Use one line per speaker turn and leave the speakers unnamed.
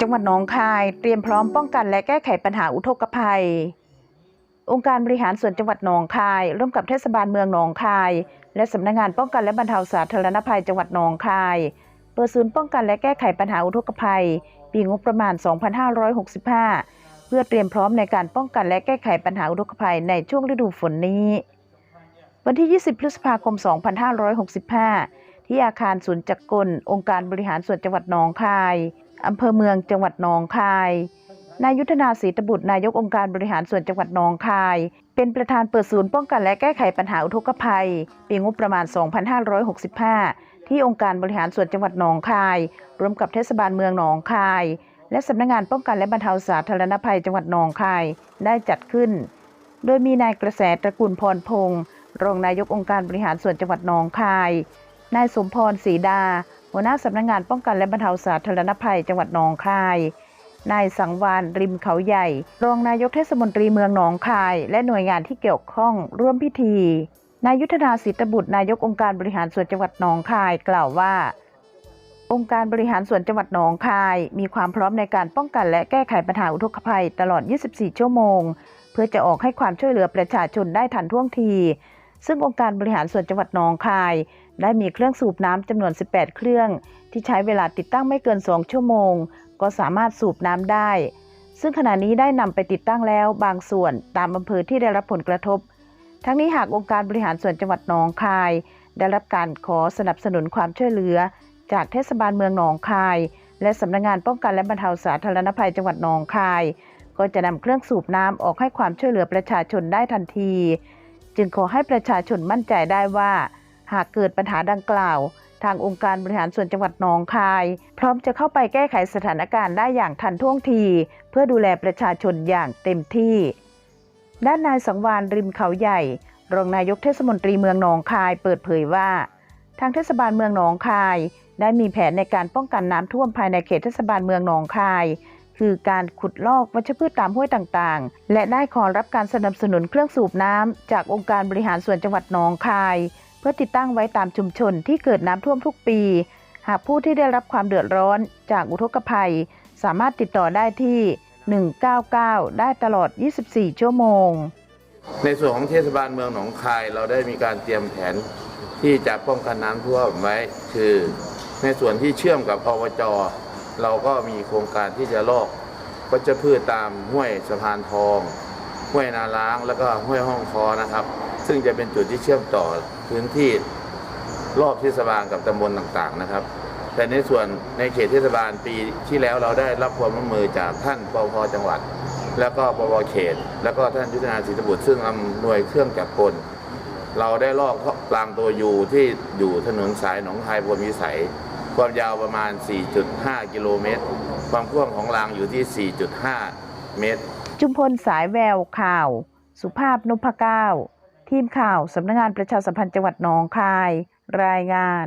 จังหวัดหนองคายเตรียมพร้อมป้องกันและแก้ไขปัญหาอุทกภัย องค์การบริหารส่วนจังหวัดหนองคาย ร่วมกับเทศบาลเมืองหนองคาย และสำนักงานป้องกันและบรรเทาสาธารณภัยจังหวัดหนองคายเปิดศูนย์ป้องกันและแก้ไขปัญหาอุทกภัย ปีงบประมาณ 2565 เพื่อเตรียมพร้อมในการป้องกันและแก้ไขปัญหาอุทกภัยในช่วงฤดูฝนนี้ วันที่ 20 พฤษภาคม 2565 ที่อาคารศูนย์จักรกล องค์การบริหารส่วนจังหวัดหนองคายอำเภอเมืองจังหวัดหนองคาย นายยุทธนาศรีตบุตรนายกองค์การบริหารส่วนจังหวัดหนองคาย เป็นประธานเปิดศูนย์ป้องกันและแก้ไขปัญหาอุทกภัย ปีงบประมาณ 2565 ที่องค์การบริหารส่วนจังหวัดหนองคาย ร่วมกับเทศบาลเมืองหนองคาย และสำนักงานป้องกันและบรรเทาสาธารณภัยจังหวัดหนองคายได้จัดขึ้น โดยมีนายกระแสตระกูลพรพงศ์รองนายกองค์การบริหารส่วนจังหวัดหนองคาย นายสมพรศรีดา หัวหน้าสำนักงานป้องกันและบรรเทาสาธารณภัย จังหวัดหนองคาย นายสังวานริมเขาใหญ่ รองนายกเทศมนตรีเมืองหนองคาย และหน่วยงานที่เกี่ยวข้องร่วมพิธี นายยุทธนาสิทธบุตรนายกองค์การบริหารส่วนจังหวัดหนองคายกล่าวว่า องค์การบริหารส่วนจังหวัดหนองคาย มีความพร้อมในการป้องกันและแก้ไขปัญหาอุทกภัยตลอด 24 ชั่วโมง เพื่อจะออกให้ความช่วยเหลือประชาชนได้ทันท่วงที ซึ่งองค์การบริหารส่วนจังหวัดหนองคาย ได้มีเครื่องสูบน้ำจำนวน 18 เครื่อง ที่ใช้เวลาติดตั้งไม่เกิน 2 ชั่วโมง ก็สามารถสูบน้ำได้ ซึ่งขณะนี้ได้นำไปติดตั้งแล้วบางส่วนตามอำเภอที่ได้รับผลกระทบ ทั้งนี้หากองค์การบริหารส่วนจังหวัดหนองคาย ได้รับการขอสนับสนุนความช่วยเหลือ จากเทศบาลเมืองหนองคาย และสำนักงานป้องกันและบรรเทาสาธารณภัยจังหวัดหนองคาย ก็จะนำเครื่องสูบน้ำออกให้ความช่วยเหลือประชาชนได้ทันที จึงขอให้ประชาชนมั่นใจได้ว่า หากเกิดปัญหาดังกล่าว ทางองค์การบริหารส่วนจังหวัดหนองคาย พร้อมจะเข้าไปแก้ไขสถานการณ์ได้อย่างทันท่วงที เพื่อดูแลประชาชนอย่างเต็มที่ ด้านนายสังวานริมเขาใหญ่ รองนายกเทศมนตรีเมืองหนองคายเปิดเผยว่า ทางเทศบาลเมืองหนองคาย ได้มีแผนในการป้องกันน้ำท่วมภายในเขตเทศบาลเมืองหนองคาย คือการขุดลอกวัชพืชตามห้วยต่างๆ และได้ขอรับการสนับสนุนเครื่องสูบน้ำจากองค์การบริหารส่วนจังหวัดหนองคาย เพื่อติดตั้งไว้ตามชุมชนที่เกิดน้ำท่วมทุกปี หากผู้ที่ได้รับความเดือดร้อนจากอุทกภัย สามารถติดต่อได้ที่ 199 ได้ตลอด 24 ชั่วโมง
ในส่วนของเทศบาลเมืองหนองคายเราได้มีการเตรียมแผนที่จะป้องกันน้ำท่วมไว้ คือ ในส่วนที่เชื่อมกับอบจ เราก็มีโครงการที่จะลอกวัชพืชตามห้วยสะพานทอง ห้วยนาล้างแล้วก็ห้วยห้องคอนะครับ ซึ่งจะเป็นจุดที่เชื่อมต่อพื้นที่รอบเทศบาลกับตำบลต่างๆนะครับ แต่ในส่วนในเขตเทศบาลปีที่แล้วเราได้รับความร่วมมือจากท่านปพจังหวัด แล้วก็ปวเขต แล้วก็ท่านยุทธนาศรีตบุตรซึ่งอำนวยเครื่องจักรกลเราได้ลอกรางตัวยูที่อยู่ถนนสายหนองคายพลวิสัย ความยาวประมาณ 4.5 กิโลเมตร ความกว้างของรางอยู่ที่ 4.5 เมตร
จุมพลสายแววข่าว สุภาพนพเก้า ทีมข่าวสำนักงานประชาสัมพันธ์จังหวัดหนองคาย รายงาน